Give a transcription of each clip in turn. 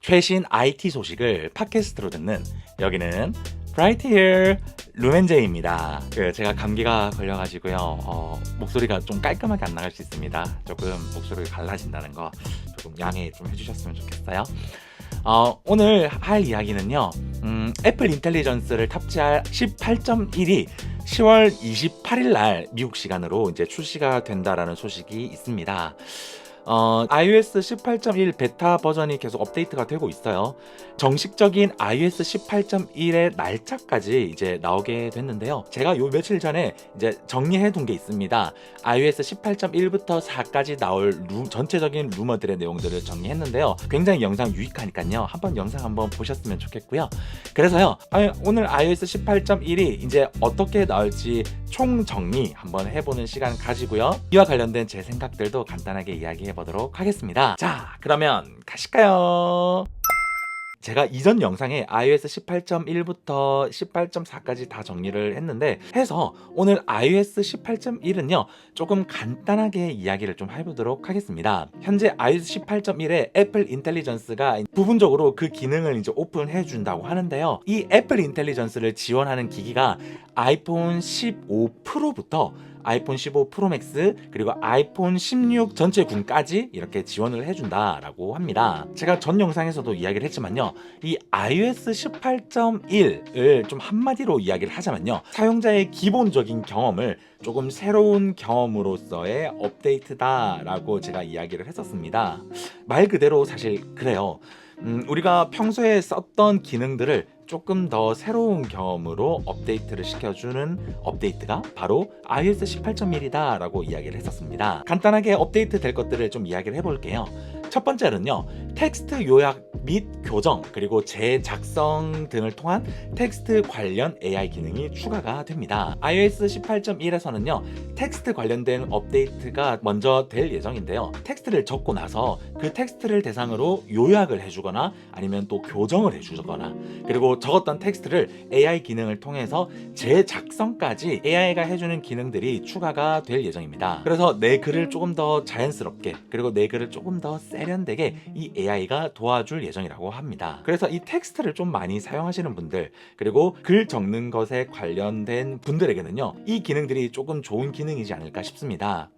최신 IT 소식을 팟캐스트로 듣는 여기는 Bright Here 루멘제입니다. 그 제가 감기가 걸려가지고요. 어, 목소리가 좀 깔끔하게 안 나갈 수 있습니다. 조금 목소리가 갈라진다는 거 조금 양해 좀 해주셨으면 좋겠어요. 어, 오늘 할 이야기는요. 음, 애플 인텔리전스를 탑재할 18.1이 10월 28일 날 미국 시간으로 이제 출시가 된다라는 소식이 있습니다. 어, iOS 18.1 베타 버전이 계속 업데이트가 되고 있어요. 정식적인 iOS 18.1의 날짜까지 이제 나오게 됐는데요. 제가 요 며칠 전에 이제 정리해 둔 게 있습니다. iOS 18.1부터 4까지 나올 루, 전체적인 루머들의 내용들을 정리했는데요. 굉장히 영상 유익하니까요. 한번 영상 한번 보셨으면 좋겠고요. 그래서요. 아, 오늘 iOS 18.1이 이제 어떻게 나올지 총 정리 한번 해보는 시간 가지고요. 이와 관련된 제 생각들도 간단하게 이야기해 보도록 하겠습니다. 자, 그러면 가실까요? 제가 이전 영상에 iOS 18.1부터 18.4까지 다 정리를 했는데 해서 오늘 iOS 18.1은요 조금 간단하게 이야기를 좀 해보도록 하겠습니다. 현재 iOS 18.1에 애플 인텔리전스가 부분적으로 그 기능을 이제 오픈해 준다고 하는데요. 이 애플 인텔리전스를 지원하는 기기가 아이폰 15 프로부터 아이폰 15 프로 맥스 그리고 아이폰 16 전체 군까지 이렇게 지원을 해준다라고 합니다. 제가 전 영상에서도 이야기를 했지만요. 이 iOS 18.1을 좀 한마디로 이야기를 하자면요. 사용자의 기본적인 경험을 조금 새로운 경험으로서의 업데이트다라고 제가 이야기를 했었습니다. 말 그대로 사실 그래요. 음, 우리가 평소에 썼던 기능들을 조금 더 새로운 경험으로 업데이트를 시켜주는 업데이트가 바로 iOS 18.1이다 라고 이야기를 했었습니다. 간단하게 업데이트 될 것들을 좀 이야기를 해볼게요. 첫 번째는요, 텍스트 요약 및 교정, 그리고 재작성 등을 통한 텍스트 관련 AI 기능이 추가가 됩니다. iOS 18.1에서는요, 텍스트 관련된 업데이트가 먼저 될 예정인데요. 텍스트를 적고 나서 그 텍스트를 대상으로 요약을 해주거나 아니면 또 교정을 해주거나 그리고 적었던 텍스트를 AI 기능을 통해서 재작성까지 AI가 해주는 기능들이 추가가 될 예정입니다. 그래서 내 글을 조금 더 자연스럽게 그리고 내 글을 조금 더 세련되게 이 AI가 도와줄 예정 이라고 합니다. 그래서 이 텍스트를 좀 많이 사용하시는 분들 그리고 글 적는 것에 관련된 분들에게는요 이 기능들이 조금 좋은 기능이지 않을까 싶습니다.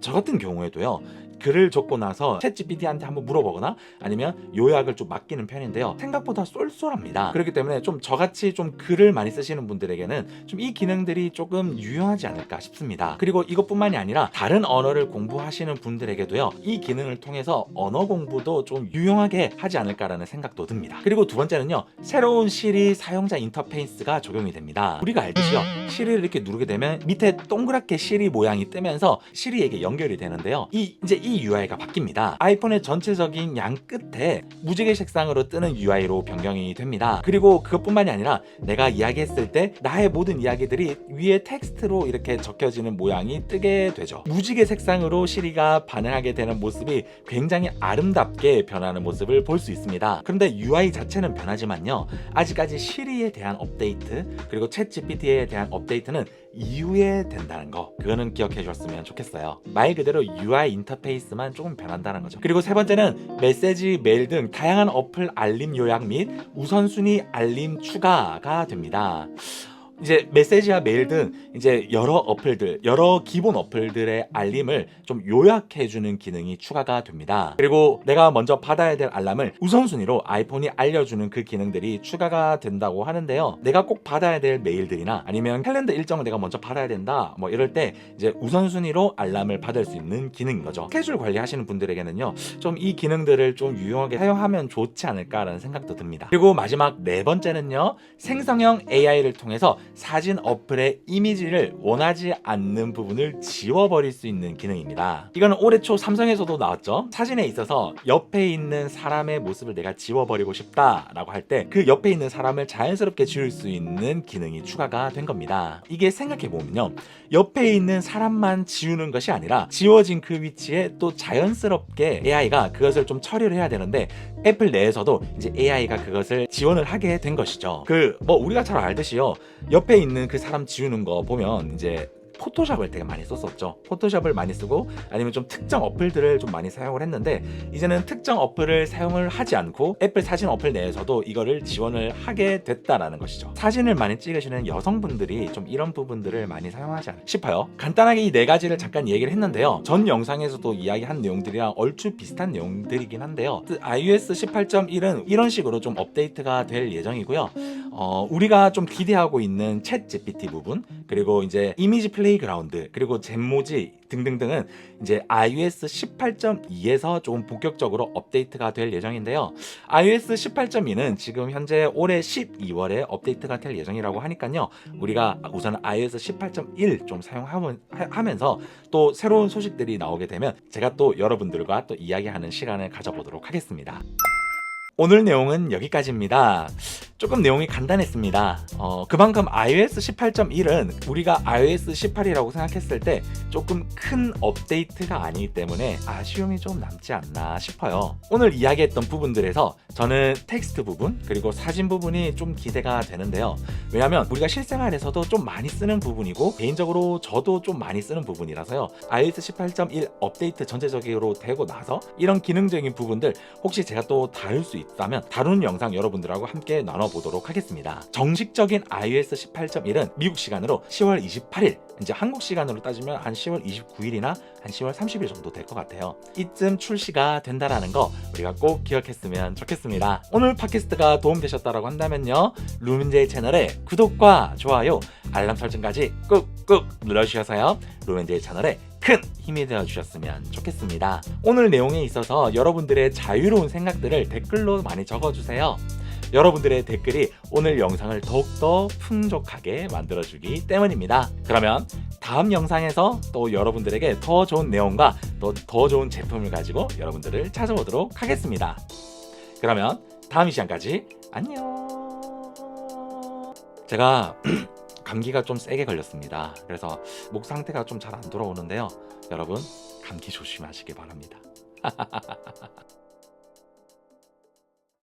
저 같은 경우에도요 글을 적고 나서 챗 GPT한테 한번 물어보거나 아니면 요약을 좀 맡기는 편인데요. 생각보다 쏠쏠합니다. 그렇기 때문에 좀 저같이 좀 글을 많이 쓰시는 분들에게는 좀 이 기능들이 조금 유용하지 않을까 싶습니다. 그리고 이것뿐만이 아니라 다른 언어를 공부하시는 분들에게도요. 이 기능을 통해서 언어 공부도 좀 유용하게 하지 않을까라는 생각도 듭니다. 그리고 두 번째는요. 새로운 시리 사용자 인터페이스가 적용이 됩니다. 우리가 알듯이요. 시리를 이렇게 누르게 되면 밑에 동그랗게 시리 모양이 뜨면서 시리에게 연결이 되는데요. 이 이제 이 UI가 바뀝니다. 아이폰의 전체적인 양 끝에 무지개 색상으로 뜨는 UI로 변경이 됩니다. 그리고 그것뿐만이 아니라 내가 이야기했을 때 나의 모든 이야기들이 위에 텍스트로 이렇게 적혀지는 모양이 뜨게 되죠. 무지개 색상으로 시리가 반응하게 되는 모습이 굉장히 아름답게 변하는 모습을 볼 수 있습니다. 그런데 UI 자체는 변하지만요. 아직까지 시리에 대한 업데이트 그리고 챗 GPT에 대한 업데이트는 이후에 된다는 거 그거는 기억해 주셨으면 좋겠어요 말 그대로 UI 인터페이 스만 조금 변한다는 거죠. 그리고 세 번째는 메시지, 메일 등 다양한 어플 알림 요약 및 우선순위 알림 추가가 됩니다 이제 메시지와 메일 등 이제 여러 어플들, 여러 기본 어플들의 알림을 좀 요약해주는 기능이 추가가 됩니다. 그리고 내가 먼저 받아야 될 알람을 우선순위로 아이폰이 알려주는 그 기능들이 추가가 된다고 하는데요. 내가 꼭 받아야 될 메일들이나 아니면 캘린더 일정을 내가 먼저 받아야 된다. 뭐 이럴 때 이제 우선순위로 알람을 받을 수 있는 기능인 거죠. 스케줄 관리하시는 분들에게는요. 좀 이 기능들을 좀 유용하게 사용하면 좋지 않을까라는 생각도 듭니다. 그리고 마지막 네 번째는요. 생성형 AI를 통해서 사진 어플의 이미지를 원하지 않는 부분을 지워버릴 수 있는 기능입니다. 이거는 올해 초 삼성에서도 나왔죠. 사진에 있어서 옆에 있는 사람의 모습을 내가 지워버리고 싶다라고 할 때 그 옆에 있는 사람을 자연스럽게 지울 수 있는 기능이 추가가 된 겁니다. 이게 생각해보면요. 옆에 있는 사람만 지우는 것이 아니라 지워진 그 위치에 또 자연스럽게 AI가 그것을 좀 처리를 해야 되는데 애플 내에서도 이제 AI가 그것을 지원을 하게 된 것이죠. 그 뭐 우리가 잘 알듯이요. 옆에 있는 그 사람 지우는 거 보면 이제 포토샵을 되게 많이 썼었죠. 포토샵을 많이 쓰고 아니면 좀 특정 어플들을 좀 많이 사용을 했는데 이제는 특정 어플을 사용을 하지 않고 애플 사진 어플 내에서도 이거를 지원을 하게 됐다라는 것이죠. 사진을 많이 찍으시는 여성분들이 좀 이런 부분들을 많이 사용하지 않을까 싶어요. 간단하게 이 네 가지를 잠깐 얘기를 했는데요. 전 영상에서도 이야기한 내용들이랑 얼추 비슷한 내용들이긴 한데요. iOS 18.1은 이런 식으로 좀 업데이트가 될 예정이고요. 어, 우리가 좀 기대하고 있는 챗 GPT 부분 그리고 이제 이미지 플레이그라운드 그리고 젠모지 등등등은 이제 iOS 18.2에서 조금 본격적으로 업데이트가 될 예정인데요. iOS 18.2는 지금 현재 올해 12월에 업데이트가 될 예정이라고 하니까요. 우리가 우선 iOS 18.1 좀 사용하면서 또 새로운 소식들이 나오게 되면 제가 또 여러분들과 또 이야기하는 시간을 가져보도록 하겠습니다. 오늘 내용은 여기까지입니다. 조금 내용이 간단했습니다. 어, 그만큼 iOS 18.1은 우리가 iOS 18이라고 생각했을 때 조금 큰 업데이트가 아니기 때문에 아쉬움이 좀 남지 않나 싶어요. 오늘 이야기했던 부분들에서 저는 텍스트 부분 그리고 사진 부분이 좀 기대가 되는데요. 왜냐하면 우리가 실생활에서도 좀 많이 쓰는 부분이고 개인적으로 저도 좀 많이 쓰는 부분이라서요. iOS 18.1 업데이트 전체적으로 되고 나서 이런 기능적인 부분들 혹시 제가 또 다룰 수 있다 면 다루는 영상 여러분들하고 함께 나눠보도록 하겠습니다. 정식적인 iOS 18.1은 미국 시간으로 10월 28일 이제 한국 시간으로 따지면 한 10월 29일이나 한 10월 30일 정도 될 것 같아요. 이쯤 출시가 된다라는 거 우리가 꼭 기억했으면 좋겠습니다. 오늘 팟캐스트가 도움되셨다고 한다면요. 루민제이 채널에 구독과 좋아요, 알람 설정까지 꾹꾹 눌러주셔서요. 루민제이 채널에 큰 힘이 되어 주셨으면 좋겠습니다. 오늘 내용에 있어서 여러분들의 자유로운 생각들을 댓글로 많이 적어주세요. 여러분들의 댓글이 오늘 영상을 더욱더 풍족하게 만들어주기 때문입니다. 그러면 다음 영상에서 또 여러분들에게 더 좋은 내용과 또 더 좋은 제품을 가지고 여러분들을 찾아오도록 하겠습니다. 그러면 다음 이 시간까지 안녕. 제가 감기가 좀 세게 걸렸습니다. 그래서 목 상태가 좀 잘 안 돌아오는데요. 여러분 감기 조심하시기 바랍니다.